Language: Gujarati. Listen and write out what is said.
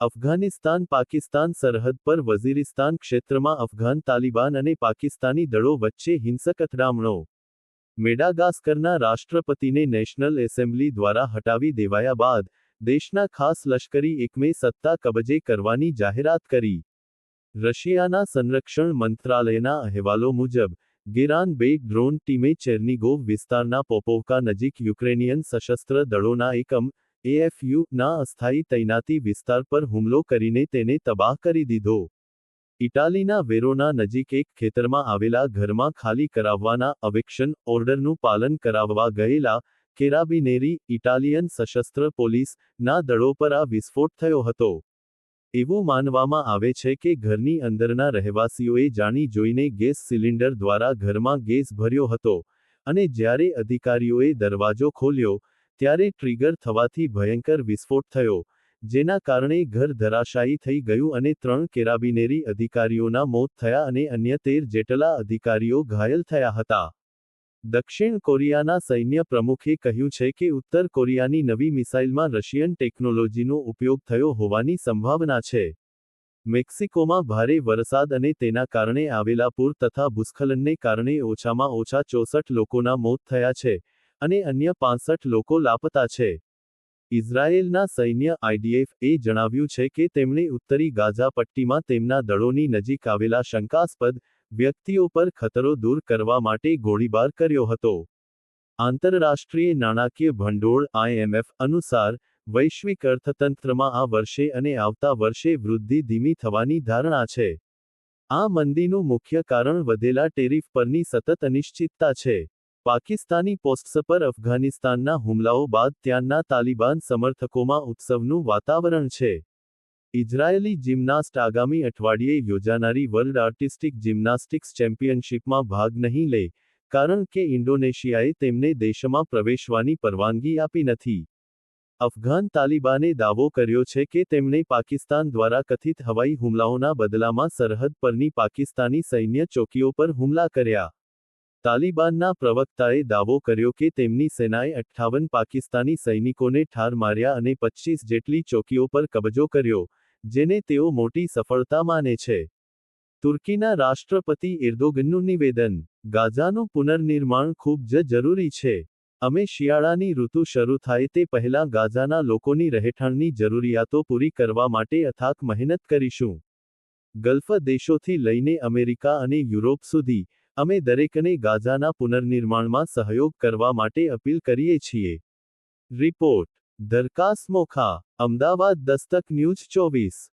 અફઘાનિસ્તાન પાકિસ્તાન સરહદ પર વઝીરિસ્તાન ક્ષેત્રમાં અફઘાન તાલિબાન અને પાકિસ્તાની દળો વચ્ચે હિંસક અથડામણો. મેડાગાસ્કરના રાષ્ટ્રપતિને નેશનલ એસેમ્બલી દ્વારા હટાવી દેવાયા બાદ, દેશના ખાસ લશ્કરી એકમે સત્તા કબજે કરવાની જાહેરાત કરી. રશિયાના સંરક્ષણ મંત્રાલયના અહેવાલો મુજબ, ગિરાન બેગ ડ્રોન ટીમે ચેર્નિગોવ વિસ્તારના પોપોવકા નજીક યુક્રેનિયન સશસ્ત્ર દળોના એકમ એએફયુ ના અસ્થાયી તૈનાતી વિસ્તાર પર હુમલો કરીને તેને તબાહ કરી દીધો. ઇટાલીના વેરોના નજીક એક ખેતરમાં આવેલા ઘરમાં ખાલી કરાવવાના અવેક્શન ઓર્ડરનું પાલન કરાવવા ગયેલા કેરાબિનેરી ઇટાલિયન સશસ્ત્ર પોલીસ ના દળો પર આ વિસ્ફોટ થયો હતો. એવું માનવામાં આવે છે કે ઘરની અંદરના રહેવાસીઓએ જાણી જોઈને ગેસ સિલિન્ડર દ્વારા ઘરમાં ગેસ ભર્યો હતો અને જ્યારે અધિકારીઓએ દરવાજો ખોલ્યો ત્યારે ટ્રિગર થવાથી ભયંકર વિસ્ફોટ થયો, જેના કારણે ઘર ધરાશાયી થઈ ગયું અને ત્રણ કેરાબિનેરી અધિકારીઓના મોત થયા અને અન્ય તેર જેટલા અધિકારીઓ ઘાયલ થયા હતા. દક્ષિણ કોરિયાના સૈન્ય પ્રમુખે કહ્યું છે કે ઉત્તર કોરિયાની નવી મિસાઇલમાં રશિયન ટેકનોલોજીનો ઉપયોગ થયો હોવાની સંભાવના છે. મેક્સિકોમાં ભારે વરસાદ અને તેના કારણે આવેલા પૂર તથા ભૂસ્ખલનને કારણે ઓછામાં ઓછા ચોસઠ લોકોના મોત થયા છે. અને અન્ય પાંસઠ લોકો લાપતા છે. ઇઝરાયેલના સૈન્ય આઈડીએફ એ જણાવ્યું છે કે તેમણે ઉત્તરી ગાઝા પટ્ટીમાં તેમના દળોની નજીક આવેલા શંકાસ્પદ વ્યક્તિઓ પર ખતરો દૂર કરવા માટે ગોળીબાર કર્યો હતો. આંતરરાષ્ટ્રીય નાણાકીય ભંડોળ આઈએમએફ અનુસાર, વૈશ્વિક અર્થતંત્રમાં આ વર્ષે અને આવતા વર્ષે વૃદ્ધિ ધીમી થવાની ધારણા છે. આ મંદીનું મુખ્ય કારણ વધેલા ટેરિફ પરની સતત અનિશ્ચિતતા છે. પાકિસ્તાની પોસ્ટ્સ પર અફઘાનિસ્તાનના હુમલાઓ બાદ ત્યાંના તાલિબાન સમર્થકોમાં ઉત્સવનું વાતાવરણ છે. ઇઝરાયેલી જિમ્નાસ્ટ આગામી અઠવાડિયે યોજાનારી વર્લ્ડ આર્ટિસ્ટિક જિમ્નાસ્ટિક્સ ચેમ્પિયનશિપમાં ભાગ નહીં લે, કારણ કે ઇન્ડોનેશિયાએ તેમને દેશમાં પ્રવેશવાની પરવાનગી આપી નથી. અફઘાન તાલિબાને દાવો કર્યો છે કે તેમણે પાકિસ્તાન દ્વારા કથિત હવાઈ હુમલાઓના બદલામાં સરહદ પરની પાકિસ્તાની સૈન્ય ચોકીઓ પર હુમલા કર્યા. તાલિબાનના પ્રવક્તાએ દાવો કર્યો કે તેમની સેનાએ અઠ્ઠાવન પાકિસ્તાની સૈનિકોને ઠાર માર્યા અને પચ્ચીસ જેટલી ચોકીઓ પર કબજો કર્યો, જેને તેઓ મોટી સફળતા માને છે. તુર્કીના રાષ્ટ્રપતિ ઇર્દોગનનું નિવેદન, ગાઝાનું પુનર્નિર્માણ ખૂબ જ જરૂરી છે. અમે શિયાળાની ઋતુ શરૂ થાય તે પહેલાં ગાઝાના લોકોની રહેઠાણની જરૂરિયાતો પૂરી કરવા માટે અથાક મહેનત કરીશું. ગલ્ફ દેશોથી લઈને અમેરિકા અને યુરોપ સુધી અમે દરેકને ગાઝાના પુનર્નિર્માણમાં સહયોગ કરવા માટે અપીલ કરીએ છીએ. રિપોર્ટ. દરકાસ મોખા. અમદાવાદ દસ્તક ન્યૂઝ ચોવીસ.